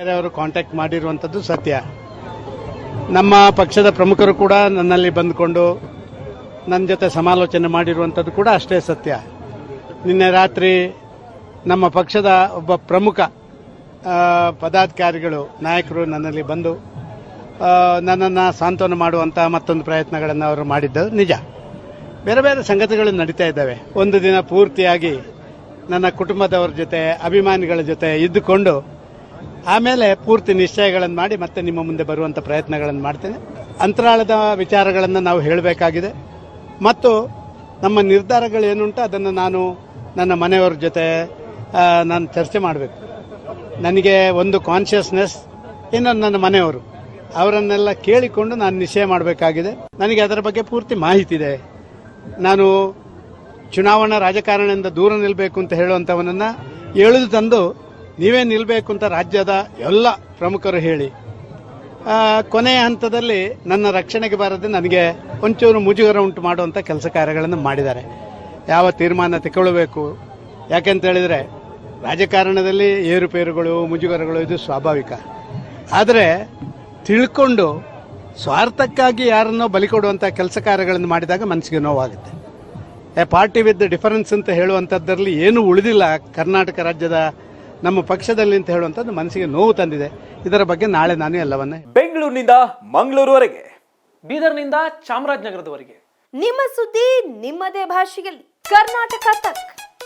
ಬೇರೆಯವರು ಕಾಂಟ್ಯಾಕ್ಟ್ ಮಾಡಿರುವಂಥದ್ದು ಸತ್ಯ. ನಮ್ಮ ಪಕ್ಷದ ಪ್ರಮುಖರು ಕೂಡ ನನ್ನಲ್ಲಿ ಬಂದುಕೊಂಡು ನನ್ನ ಜೊತೆ ಸಮಾಲೋಚನೆ ಮಾಡಿರುವಂಥದ್ದು ಕೂಡ ಅಷ್ಟೇ ಸತ್ಯ. ನಿನ್ನೆ ರಾತ್ರಿ ನಮ್ಮ ಪಕ್ಷದ ಒಬ್ಬ ಪ್ರಮುಖ ಪದಾಧಿಕಾರಿಗಳು, ನಾಯಕರು ನನ್ನಲ್ಲಿ ಬಂದು ನನ್ನನ್ನು ಸಾಂತ್ವನ ಮಾಡುವಂಥ ಮತ್ತೊಂದು ಪ್ರಯತ್ನಗಳನ್ನು ಅವರು ಮಾಡಿದ್ದು ನಿಜ. ಬೇರೆ ಬೇರೆ ಸಂಗತಿಗಳು ನಡೀತಾ ಇದ್ದಾವೆ. ಒಂದು ದಿನ ಪೂರ್ತಿಯಾಗಿ ನನ್ನ ಕುಟುಂಬದವರ ಜೊತೆ, ಅಭಿಮಾನಿಗಳ ಜೊತೆ ಇದ್ದುಕೊಂಡು ಆಮೇಲೆ ಪೂರ್ತಿ ನಿಶ್ಚಯಗಳನ್ನು ಮಾಡಿ ಮತ್ತೆ ನಿಮ್ಮ ಮುಂದೆ ಬರುವಂಥ ಪ್ರಯತ್ನಗಳನ್ನು ಮಾಡ್ತೇನೆ. ಅಂತರಾಳದ ವಿಚಾರಗಳನ್ನು ನಾವು ಹೇಳಬೇಕಾಗಿದೆ. ಮತ್ತು ನಮ್ಮ ನಿರ್ಧಾರಗಳು ಏನುಂಟು ಅದನ್ನು ನಾನು ನನ್ನ ಮನೆಯವರ ಜೊತೆ ನಾನು ಚರ್ಚೆ ಮಾಡಬೇಕು. ನನಗೆ ಒಂದು ಕಾನ್ಷಿಯಸ್ನೆಸ್ ಇನ್ನೊಂದು ನನ್ನ ಮನೆಯವರು. ಅವರನ್ನೆಲ್ಲ ಕೇಳಿಕೊಂಡು ನಾನು ನಿಶ್ಚಯ ಮಾಡಬೇಕಾಗಿದೆ. ನನಗೆ ಅದರ ಬಗ್ಗೆ ಪೂರ್ತಿ ಮಾಹಿತಿ ಇದೆ. ನಾನು ಚುನಾವಣಾ ರಾಜಕಾರಣದಿಂದ ದೂರ ನಿಲ್ಲಬೇಕು ಅಂತ ಹೇಳುವಂಥವನನ್ನು ಎಳೆದು ತಂದು ನೀವೇ ನಿಲ್ಲಬೇಕು ಅಂತ ರಾಜ್ಯದ ಎಲ್ಲ ಪ್ರಮುಖರು ಹೇಳಿ ಕೊನೆಯ ಹಂತದಲ್ಲಿ ನನ್ನ ರಕ್ಷಣೆಗೆ ಬಾರದೆ ನನಗೆ ಒಂಚೂರು ಮುಜುಗರ ಉಂಟು ಮಾಡುವಂಥ ಕೆಲಸ ಕಾರ್ಯಗಳನ್ನು ಮಾಡಿದ್ದಾರೆ. ಯಾವ ತೀರ್ಮಾನ ತಗೊಳ್ಬೇಕು ಯಾಕೆಂತ ಹೇಳಿದ್ರೆ, ರಾಜಕಾರಣದಲ್ಲಿ ಏರುಪೇರುಗಳು, ಮುಜುಗರಗಳು ಇದು ಸ್ವಾಭಾವಿಕ. ಆದರೆ ತಿಳ್ಕೊಂಡು ಸ್ವಾರ್ಥಕ್ಕಾಗಿ ಯಾರನ್ನೋ ಬಲಿ ಕೊಡುವಂಥ ಕೆಲಸ ಕಾರ್ಯಗಳನ್ನು ಮಾಡಿದಾಗ ಮನಸ್ಸಿಗೆ ನೋವಾಗುತ್ತೆ. ಪಾರ್ಟಿ ವಿತ್ ಡಿಫರೆನ್ಸ್ ಅಂತ ಹೇಳುವಂಥದ್ದರಲ್ಲಿ ಏನೂ ಉಳಿದಿಲ್ಲ ಕರ್ನಾಟಕ ರಾಜ್ಯದ ನಮ್ಮ ಪಕ್ಷದಲ್ಲಿ ಅಂತ ಹೇಳುವಂಥದ್ದು ಮನಸ್ಸಿಗೆ ನೋವು ತಂದಿದೆ. ಇದರ ಬಗ್ಗೆ ನಾಳೆ ನಾನು ಎಲ್ಲವನ್ನೇ ಬೆಂಗಳೂರಿನಿಂದ ಮಂಗಳೂರುವರೆಗೆ. ಬೀದರ್ನಿಂದ ಚಾಮರಾಜನಗರದವರೆಗೆ. ನಿಮ್ಮ ಸುದ್ದಿ ನಿಮ್ಮದೇ ಭಾಷೆಯಲ್ಲಿ. ಕರ್ನಾಟಕ ತಕ್.